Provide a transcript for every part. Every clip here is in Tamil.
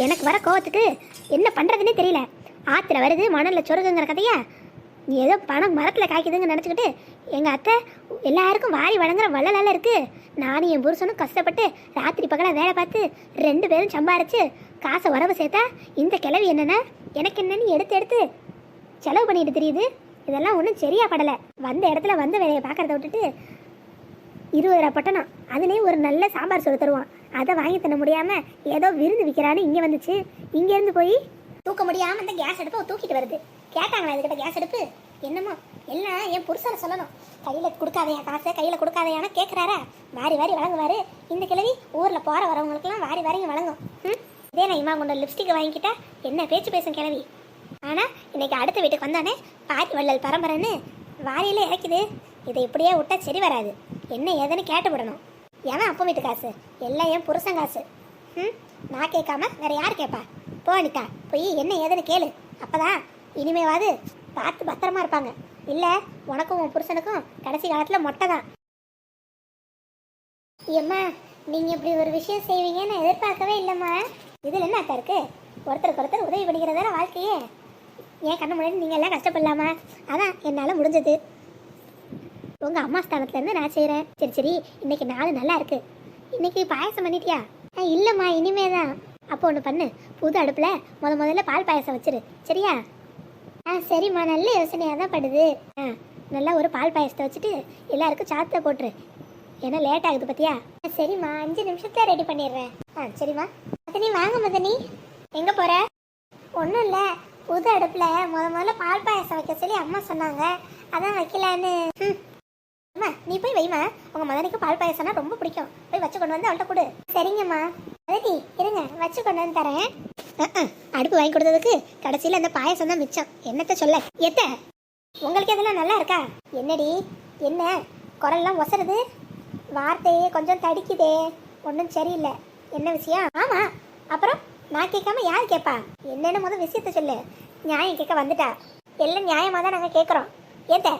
எனக்கு வர கோவத்துக்கு என்ன பண்ணுறதுன்னே தெரியல. ஆற்றுல வருது மணலில் சொருகுங்கிற கதையா. நீ ஏதோ பணம் மரத்தில் காய்க்குதுங்க நினச்சிக்கிட்டு எங்கள் அத்தை எல்லாருக்கும் வாரி வழங்குற வள்ளலால இருக்குது நானும் என் புருஷனும் கஷ்டப்பட்டு ராத்திரி பகலாக வேலை பார்த்து ரெண்டு பேரும் சம்பாரிச்சு காசை உறவு சேர்த்தா இந்த கிளவி என்னென்ன? எனக்கு என்னன்னு எடுத்து எடுத்து செலவு பண்ணிட்டு தெரியுது. இதெல்லாம் ஒன்றும் சரியா படலை. வந்த இடத்துல வந்த வேலையை பார்க்குறத விட்டுட்டு இருபது ரூபா பட்டணம் அதுலேயும் ஒரு நல்ல சாம்பார் சொல்லி தருவான். அதை வாங்கி தர முடியாம ஏதோ விருந்து விற்கிறான்னு இங்கே வந்துச்சு. இங்கேருந்து போய் தூக்க முடியாம இந்த கேஸ் அடுப்பை தூக்கிட்டு வருது. கேட்டாங்களா இதுக்கிட்ட கேஸ் அடுப்பு? என்னமோ? எல்லாம் என் புருஷனை சொல்லணும். கையில் கொடுக்காதையா காசை? கையில் கொடுக்காதையானா கேட்குறாரா வாரி வாரி வழங்குவாரு. இந்த கிழவி ஊரில் போகிற வரவங்களுக்குலாம் வாரி வாரி வழங்கும். ம்? இதே நான் இம்மா கொண்ட லிப்ஸ்டிக்கை வாங்கிக்கிட்டா என்ன பேச்சு பேசும் கிழவி? ஆனால் இன்னைக்கு அடுத்த வீட்டுக்கு வந்தானே பாட்டி வள்ளல் பரம்பரைன்னு வாரியில இறக்குது. இதை இப்படியே விட்டா சரி வராது. என்ன ஏதுன்னு கேட்டு விடணும் எவன் அப்பா வீட்டு காசு. எல்லாம் என் புருஷன் காசு. ம் நான் கேட்காம வேற யார் கேட்பா? போ அனிதா போய் என்ன ஏதுன்னு கேளு. அப்போதான் இனிமேவாது பார்த்து பத்திரமா இருப்பாங்க. இல்லை உனக்கும் உன் புருஷனுக்கும் கடைசி காலத்தில் மொட்டை தான். ஏம்மா நீங்கள் இப்படி ஒரு விஷயம் செய்வீங்கன்னு எதிர்பார்க்கவே இல்லைம்மா. இதில் என்ன அக்கா இருக்கு? ஒருத்தருக்கு ஒருத்தர் உதவி பண்ணிக்கிறதான வாழ்க்கையே? ஏன் கண்ணு முன்னாடி நீங்கள் எல்லாம் கஷ்டப்படலாமா? அதான் என்னால் முடிஞ்சது. உங்க அம்மா ஸ்தானத்துல இருந்து நான் செய்கிறேன் சரி சரி இன்னைக்கு நாள் நல்லா இருக்கு. இன்னைக்கு பாயாசம் பண்ணிட்டியா? ஆ இல்லம்மா இனிமே தான் அப்போ ஒன்று பண்ணு. புது அடுப்பில் முத முதல்ல பால் பாயசம் வச்சிரு. சரியா? ஆ சரிம்மா நல்ல யோசனையாக தான் படுது. ஆ நல்லா ஒரு பால் பாயாசத்தை வச்சுட்டு எல்லாருக்கும் சாத்தை போட்டுரு. ஏன்னா லேட் ஆகுது பத்தியா? ஆ, சரிம்மா அஞ்சு நிமிஷத்துல ரெடி பண்ணிடுறேன். ஆ சரிம்மா. மதனி வாங்க மதனி. எங்கே போற? ஒன்றும் இல்லை. புது அடுப்பில் முத முதல்ல பால் பாயாசம் வைக்க சொல்லி அம்மா சொன்னாங்க. அதான் வைக்கலான்னு. ம். அம்மா நீ போய் வைமா உங்க மதனிக்கு பால் பாயசம்னா ரொம்ப பிடிக்கும். போய் வச்சு கொண்டு வந்து அவள்கிட்ட கொடு. சரிங்கம்மா. மதனி இருங்க. வச்சு கொண்டு வந்து தரேன். அடுப்பு வாங்கி கொடுத்ததுக்கு கடைசியில் அந்த பாயசம் தான் மிச்சம். என்னத்த சொல்ல? எத்த? உங்களுக்கு எதெல்லாம் நல்லா இருக்கா? என்னடி? என்ன? குரல்லாம் ஒசருது? வார்த்தையே கொஞ்சம் தடிக்குதே. ஒன்றும் சரியில்லை. என்ன விஷயம்? ஆமாம் அப்புறம் நான் கேட்காம யார் கேட்பா? என்னென்ன முதல் விஷயத்த சொல்லு. நியாயம் கேட்க வந்துட்டா. எல்லாம் நியாயமாக தான் நாங்கள் கேட்குறோம். ஏத்த?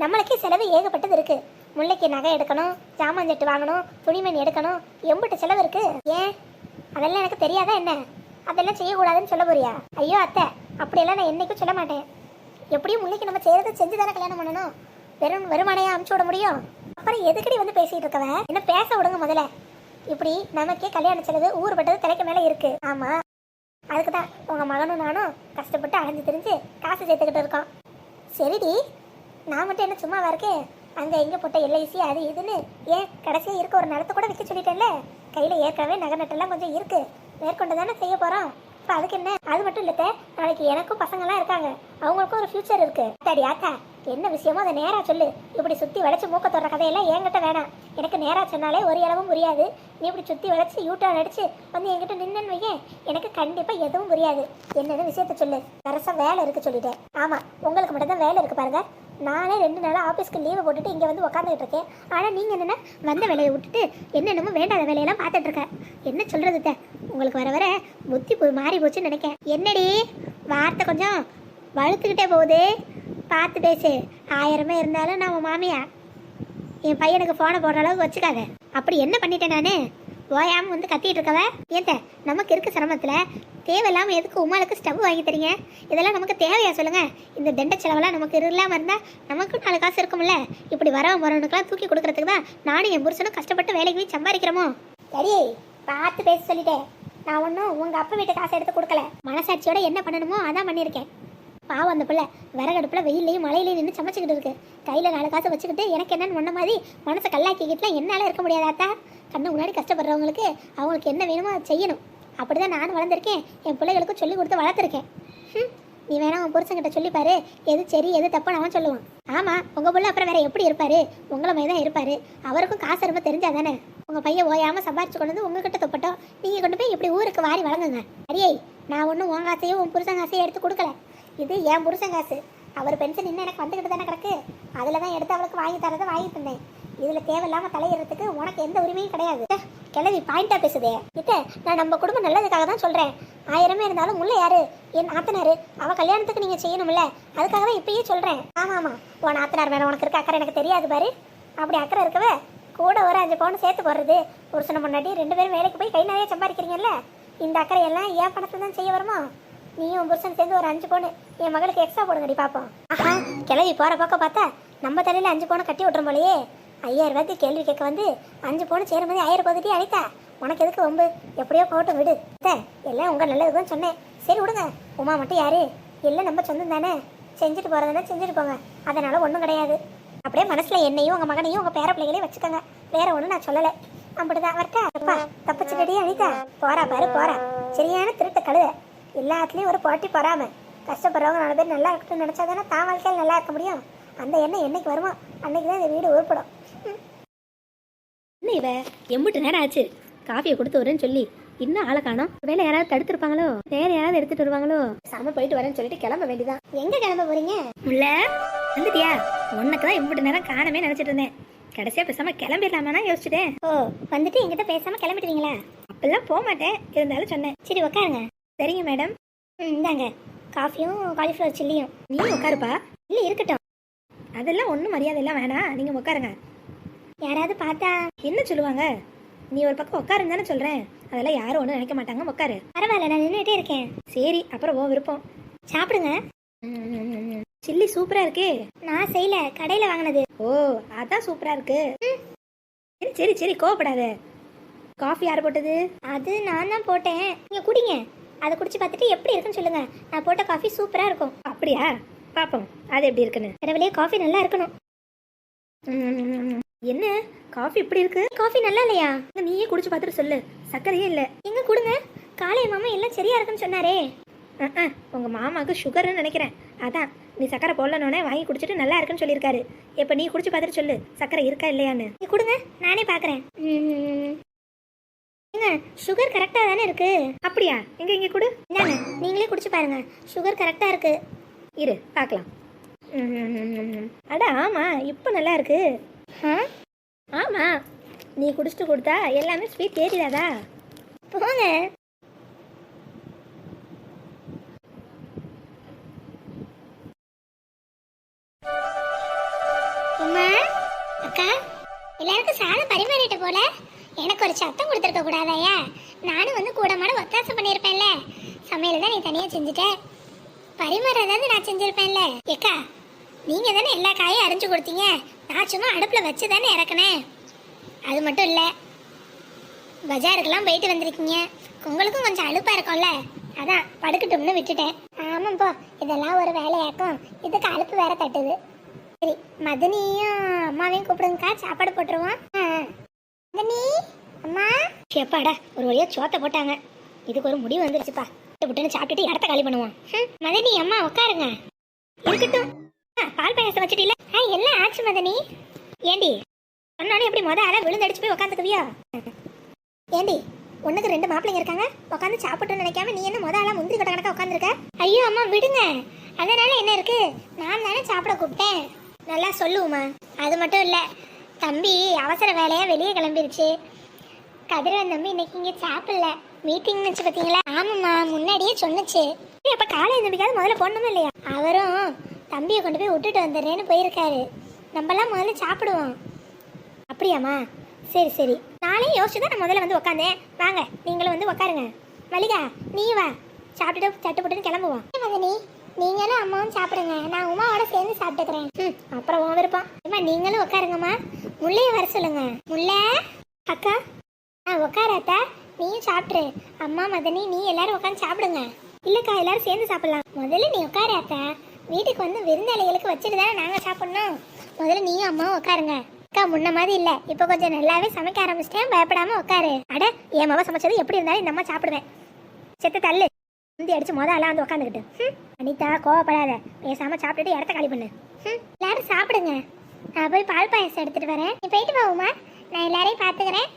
நம்மளுக்கே செலவு ஏகப்பட்டது இருக்கு. முல்லைக்கு நகை எடுக்கணும் ஜாமான் செட்டு வாங்கணும் துணிமணி எடுக்கணும். எம்பிட்ட செலவு இருக்கு. ஏன்? அதெல்லாம் எனக்கு தெரியாதா என்ன? அதெல்லாம் செய்யக்கூடாதுன்னு சொல்ல போறியா? ஐயோ அத்தை அப்படியெல்லாம் நான் என்றைக்கும் சொல்ல மாட்டேன். எப்படியும் முல்லைக்கு நம்ம செய்யறது செஞ்சு தானே கல்யாணம் பண்ணணும். வெறும் வெறுமனையா அமுச்சு விட முடியும்? அப்புறம் எதுக்கடி வந்து பேசிட்டு இருக்கவ? என்ன பேச விடுங்க முதல்ல. இப்படி நமக்கே கல்யாண செலவு ஊர்பட்டது தலைக்கு மேல இருக்கு. ஆமா. அதுக்கு தான் உங்க மகனும் நானும் கஷ்டப்பட்டு அலைஞ்சு திரிஞ்சு காசு சேர்த்துக்கிட்டு இருக்கோம். சரிடி. நான் மட்டும் என்ன சும்மாவா இருக்கேன் அங்கே எங்கே போட்ட எல்ஐசி அது இதுன்னு ஏன் கடைசியாக இருக்க ஒரு நிலத்தை கூட விற்க சொல்லிட்டேன்ல? கையில் ஏற்கனவே நகை நட்டெல்லாம் கொஞ்சம் இருக்கு. மேற்கொண்டு தானே செய்ய போகிறோம் இப்போ அதுக்கு என்ன? அது மட்டும் இல்லை நாளைக்கு எனக்கும் பசங்களாம் இருக்காங்க. அவங்களுக்கும் ஒரு ஃபியூச்சர் இருக்கு. அத்தாடி ஆத்தா என்ன விஷயமோ அதை நேராக சொல்லு. இப்படி சுற்றி வளைச்சி மூக்க தொடர கதையெல்லாம் என்கிட்ட வேணாம். எனக்கு நேராக சொன்னாலே ஒரு இளவும் புரியாது. நீ இப்படி சுற்றி வளைச்சி யூட்டர்ன் அடிச்சு வந்து என்கிட்ட நின்னு வையேன் எனக்கு கண்டிப்பாக எதுவும் புரியாது. என்னென்ன விஷயத்த சொல்லு? அரசா வேலை இருக்கு சொல்லிட்டேன். ஆமாம் உங்களுக்கு மட்டும்தான் வேலை இருக்கு பாருங்க. நானே ரெண்டு நாளாக ஆஃபீஸ்க்கு லீவை போட்டுட்டு இங்கே வந்து உட்காந்துட்டு இருக்கேன் ஆனால் நீங்கள் என்னென்ன வந்த வேலையை விட்டுட்டு என்னென்னமோ வேண்டாத வேலையெல்லாம் பார்த்துட்ருக்கேன் என்ன சொல்கிறது த உங்களுக்கு வர வர புத்தி போய் மாறி போச்சுன்னு நினைக்கேன் என்னடி? வார்த்தை கொஞ்சம் வழுத்துக்கிட்டே போகுது. பார்த்து பேசு. ஆயிரமே இருந்தாலும் நான் உன் மாமியா என் பையனுக்கு ஃபோனை போடுற அளவுக்கு வச்சுக்காத. அப்படி என்ன பண்ணிட்டேன் நான்? ஓயாம வந்து கத்திட்டு இருக்கவ? ஏத்த நமக்கு இருக்க சிரமத்தில் தேவையில்லாம எதுக்கு உமாளுக்கு ஸ்டவ் வாங்கி தரீங்க? இதெல்லாம் நமக்கு தேவையா சொல்லுங்க? இந்த தண்ட செலவெல்லாம் நமக்கு இல்லாமல் இருந்தா நமக்கும் நாலு காசு இருக்கும்ல? இப்படி வரவன் வரவனுக்கெல்லாம் தூக்கி கொடுக்கறதுக்கு தான் நானும் என் புருஷனும் கஷ்டப்பட்டு வேலைக்கு போய் சம்பாதிக்கிறோமோ? சரி பார்த்து பேச சொல்லிட்டேன். நான் ஒன்றும் உங்கள் அப்பா வீட்டு காசை எடுத்து கொடுக்கல. மனசாட்சியோட என்ன பண்ணணுமோ அதான் பண்ணியிருக்கேன். பாவம் அந்த பிள்ளை. விறகடுப்புல வெயிலையும் மழையிலையும் நின்று சமைச்சிக்கிட்டு இருக்கு. கையில நாலு காசு வச்சுக்கிட்டு எனக்கு என்னன்னு ஒன்ன மாதிரி மனசை கல்லாக்கிக்கிட்டுலாம் என்னால இருக்க முடியாதாத்தா கண்ணு முன்னாடி கஷ்டப்படுறவங்களுக்கு அவங்களுக்கு என்ன வேணுமோ அதை செய்யணும். அப்படிதான் நானும் வளர்ந்துருக்கேன். என் பிள்ளைகளுக்கும் சொல்லி கொடுத்து வளர்த்துருக்கேன். ம் நீ வேணா உன் புருஷங்கிட்ட சொல்லிப்பாரு எது சரி எது தப்புன்னு அவன் சொல்லுவான். ஆமா உங்க பிள்ளை அப்புறம் வேற எப்படி இருப்பாரு? உங்களை மாதிரி தான் இருப்பாரு. அவருக்கும் காசு ரொம்ப தெரிஞ்சாதானே? உங்க பையன் ஓயாம சம்பாரிச்சு கொண்டு வந்து உங்ககிட்ட தொப்பட்டோம். நீங்க கொண்டு போய் இப்படி ஊருக்கு வாரி வழங்குங்க. அரியை நான் ஒன்றும் உன் காசையும் உன் புருஷன் காசையும் எடுத்து கொடுக்கல. இது என் புருஷன் காசு. அவர் பென்ஷன் இன்னும் எனக்கு வந்துக்கிட்டு தானே கிடக்கு. அதில் தான் எடுத்து அவளுக்கு வாங்கி தரதை வாங்கி தந்தேன் இதில் தேவையில்லாமல் தலையிடுறதுக்கு உனக்கு எந்த உரிமையும் கிடையாது. ச்சே, கிளவி பேசுதே. இத்த நான் நம்ம குடும்பம் நல்லதுக்காக தான் சொல்கிறேன் ஆயிரமே இருந்தாலும் முள்ள யாரு? என் ஆத்தனார் அவள் கல்யாணத்துக்கு நீங்கள் செய்யணும்ல. அதுக்காக தான் இப்பயே சொல்கிறேன் ஆமாம் ஆமாம் உன் ஆத்தனார் மேலே உனக்கு இருக்க அக்கறை எனக்கு தெரியாது பாரு. அப்படி அக்கறை இருக்கவே கூட ஒரு அஞ்சு பவுன் சேர்த்து போடுறது. புருஷனை முன்னாடி ரெண்டு பேரும் வேலைக்கு போய் கை நிறைய சம்பாதிக்கிறீங்கல்ல. இந்த அக்கறை எல்லாம் ஏன் பணத்தை தான் செய்ய வருமா? நீயும் உன் புருஷன் சேர்ந்து ஒரு அஞ்சு பவுன் என் மகளுக்கு எக்ஸ்ட்ரா போடுங்கடி பாப்போம். ஆஹா கிளவி போற பக்கம் பார்த்தா நம்ம தலையில அஞ்சு பவுன் கட்டி விட்டுரும் போலயே. ஐயாயிரம் ரூபாய்க்கு கேள்வி கேட்க வந்து அஞ்சு பவுன் சேரும் போது ஆயிரம் பதிட்டி அழைத்தா உனக்கு எதுக்கு ஒம்பு எப்படியோ போட்டு விடு. எல்லாம் உங்க நல்லதுக்கு சொன்னேன். சரி விடுங்க உமா மட்டும் யாரு? எல்லாம் நம்ம சொந்தம் தானே. செஞ்சுட்டு போறதுன்னா செஞ்சுட்டு போங்க. அதனால ஒன்றும் கிடையாது. அப்படியே மனசுல என்னையும் உங்க மகனையும் உங்க பேர பிள்ளைகளையும் வச்சுக்கோங்க. வேற ஒன்றும் நான் சொல்லலை. அப்படிதான் வரட்டா. அப்பா தப்பிச்சுக்கடி அனிதா போறா பாரு போறா. சரியான திருட்டு கழுத. எல்லாத்துலயும் ஒரு போட்டி பொறாம. கஷ்டப்படுறவங்க நாலு பேர் நல்லா இருக்கட்டும்னு நினைச்சா தானே தான் வாழ்க்கையில் நல்லா இருக்க முடியும்? அந்த எண்ணம் என்னைக்கு வருமோ? அன்னைக்கு தான் இந்த வீடு உருப்படும். என்ன இவ? எம்பிட்டு நேரம் ஆச்சு. காஃபியை கொடுத்து வரேன்னு சொல்லி. இன்னும் ஆளை காணோம். வேலை யாராவது தடுத்துருப்பாங்களோ? வேற யாராவது எடுத்துட்டு வருவாங்களோ? சாம போயிட்டு வரேன்னு சொல்லிட்டு கிளம்ப வேண்டியதான் எங்க கிளம்ப போறீங்க? முல்ல வந்துட்டியா? உனக்கு தான் எம்பிட்டு நேரம் காணமே நினைச்சிட்டு இருந்தேன். கடைசியா பேசாம கிளம்பிடலாமானா யோசிச்சுட்டேன். ஓ வந்துட்டு என்கிட்ட பேசாம கிளம்பிடுவீங்களா? அப்பெல்லாம் போக மாட்டேன் இருந்தாலும் சொன்னேன். சரி உட்காருங்க சரிங்க மேடம். ம், இந்தாங்க. காஃபியும் காலிஃப்ளவர் சில்லியும் நீ உட்காருப்பா. இல்லை இருக்கட்டும். அதெல்லாம் ஒன்றும் மரியாதை எல்லாம் வேணாம் நீங்கள் உட்காருங்க. யாராவது பார்த்தா என்ன சொல்லுவாங்க? நீ ஒரு பக்கம் உட்காருன்னு தானே சொல்கிறேன் அதெல்லாம் யாரும் ஒன்றும் நினைக்க மாட்டாங்க. உட்காரு. பரவாயில்ல நான் நின்றுட்டே இருக்கேன். சரி அப்புறம் ஓ விருப்பம். சாப்பிடுங்க. சில்லி சூப்பராக இருக்கே. நான் செய்யல. கடையில் வாங்கினது. ஓ அதான் சூப்பராக இருக்கு. சரி சரி சரி கோவப்படாத. காஃபி யார் போட்டது? அது நான் தான் போட்டேன். நீங்கள் குடிங்க. அதை குடிச்சு பார்த்துட்டு எப்படி இருக்குன்னு சொல்லுங்க. நான் போட்ட காஃபி சூப்பரா இருக்கும். அப்படியா? பாப்போம். அது எப்படி இருக்குன்னு? கடவுளே காஃபி நல்லா இருக்கணும். என்ன? காஃபி இப்படி இருக்கு? காஃபி நல்லா இல்லையா? நீயே குடிச்சு பார்த்துட்டு சொல்லு. சர்க்கரையே இல்லை. எங்க கொடுங்க? காலை மாமா எல்லாம் சரியா இருக்குன்னு சொன்னாரே. உங்க மாமாவுக்கு சுகர்னு நினைக்கிறேன். அதான். நீ சக்கரை போடலனோடனே வாங்கி குடிச்சிட்டு நல்லா இருக்குன்னு சொல்லியிருக்காரு. இப்போ நீ குடிச்சு பார்த்துட்டு சொல்லு. சக்கரை இருக்கா இல்லையான்னு. நீ கொடுங்க. நானே பார்க்கறேன். ஏங்க சுகர் கரெக்டாக தானே இருக்கு? அப்படியா? எங்க இங்க கொடு. இந்தாங்க நீங்களே குடிச்சு பாருங்க. சுகர் கரெக்டா இருக்கு. இரு பார்க்கலாம். ம், அட ஆமா இப்போ நல்லா இருக்கு. ஆ? ஆமா. நீ குடிச்சிட்டு கொடுத்தா எல்லாமே ஸ்வீட் ஏறிடாதா? போங்க. அம்மா அக்கா எல்லாருக்கும் சாதம் பரிமாறிட்டு போல. எனக்கு ஒரு சத்தம் கொடுத்துருக்க கூடாதாயா நானும் வந்து கூட மாட ஒத்தாசை பண்ணியிருப்பேன்ல. சமையல் தான் நீ தனியாக செஞ்சுட்டேன் பரிமாற ஏதாவது நான் செஞ்சிருப்பேன்ல. ஏக்கா நீங்கள் தானே எல்லா காயும் அரிஞ்சு கொடுத்தீங்க. நான் சும்மா அடுப்பில் வச்சு தானே இறக்குனேன். அது மட்டும் இல்லை பஜாருக்கெல்லாம் போயிட்டு வந்திருக்கீங்க. உங்களுக்கும் கொஞ்சம் அழுப்பாக இருக்கும்ல. அதான் படுக்கட்டும்னு விட்டுட்டேன். ஆமாம் போ இதெல்லாம் ஒரு வேலையாக்கும். இதுக்கு அலுப்பு வேற தட்டுது. சரி மதனியும் அம்மாவையும் கூப்பிடுங்கக்கா. சாப்பாடு போட்டுருவோம். ஆ, எப்பாடா ஒரு வழியா சோத்தை போட்டாங்க. இதுக்கு ஒரு முடிவு வந்துருச்சுப்பா. விட்டு விட்டுன்னு சாப்பிட்டுட்டு இடத்த காலி பண்ணுவோம். மதனி அம்மா உட்காருங்க. இருக்கட்டும். பால் பாயாசம் வச்சுட்டீல ஆ எல்லாம் ஆச்சு மதனி? ஏண்டி? சொன்னாலும் எப்படி முத ஆளா விழுந்தடிச்சு போய் உட்காந்துக்குவியா ஏண்டி ஒண்ணுக்கு ரெண்டு மாப்பிள்ளைங்க இருக்காங்க. உட்காந்து சாப்பிட்டோம்னு நினைக்காம நீ என்ன முத ஆளா முந்திரி கட்ட கணக்கா உட்காந்துருக்க ஐயோ அம்மா விடுங்க. அதனால என்ன இருக்கு? நான் தானே சாப்பிட கூப்பிட்டேன். நல்லா சொல்லுவோமா அது மட்டும் இல்ல. தம்பி அவசர வேலையா வெளியே கிளம்பிருச்சு. கதிரவன் தம்பி இன்னைக்கு இங்க சாப்பிடல மீட்டிங் வச்சு பாத்தீங்களா? ஆமாம்மா முன்னாடியே சொன்னுச்சு. அப்ப காலை தம்பிக்காவது முதல்ல போடணுமா இல்லையா? அவரும் தம்பியை கொண்டு போய் விட்டுட்டு வந்துடுறேன்னு போயிருக்காரு. நம்மலாம் முதல்ல சாப்பிடுவோம். அப்படியாம்மா? சரி சரி. நானே யோசிச்சு தான் நான் முதல்ல வந்து உட்காந்தேன் வாங்க நீங்களும் வந்து உட்காருங்க மல்லிகா நீ வா. சாப்பிட்டுட்டு சட்டு போட்டுன்னு கிளம்புவோம். மதனி நீங்களும் அம்மாவும் சாப்பிடுங்க. நான் உமாவோட சேர்ந்து சாப்பிட்டுக்கிறேன். ம் அப்புறம் உன் விருப்பம். அம்மா நீங்களும் உட்காருங்கம்மா முள்ளைய வர சொல்லுங்க. முல்லை? அக்கா ஆ உட்காராத்தா நீயும் சாப்பிட்ரு அம்மா மதனி நீ எல்லாரும் உட்காந்து சாப்பிடுங்க. இல்லைக்கா எல்லாரும் சேர்ந்து சாப்பிடலாம். முதல்ல நீ உட்காராத்தா வீட்டுக்கு வந்து விருந்தாளிகளுக்கு வச்சுட்டு தானே நாங்கள் சாப்பிட்ணும். முதல்ல நீயும் அம்மாவும் உட்காருங்க அக்கா முன்ன மாதிரி இல்லை. இப்போ கொஞ்சம் நல்லாவே சமைக்க ஆரம்பிச்சிட்டேன். பயப்படாம உட்காரு அட என் மவ சமைச்சது எப்படி இருந்தாலும் இந்த அம்மா சாப்பிடுவேன். செத்து தள்ளு. முந்தி அடிச்சு மொதல் எல்லாம் வந்து உட்காந்துக்கிட்டு அனிதா கோவப்படாத. பேசாம சாப்பிட்டுட்டு இடத்த காலி பண்ணு. ம், எல்லாரும் சாப்பிடுங்க. நான் போய் பால் பாயசம் எடுத்துட்டு வரேன். நீ போயிட்டு வா உமா. நான் எல்லாரையும் பாத்துக்கிறேன்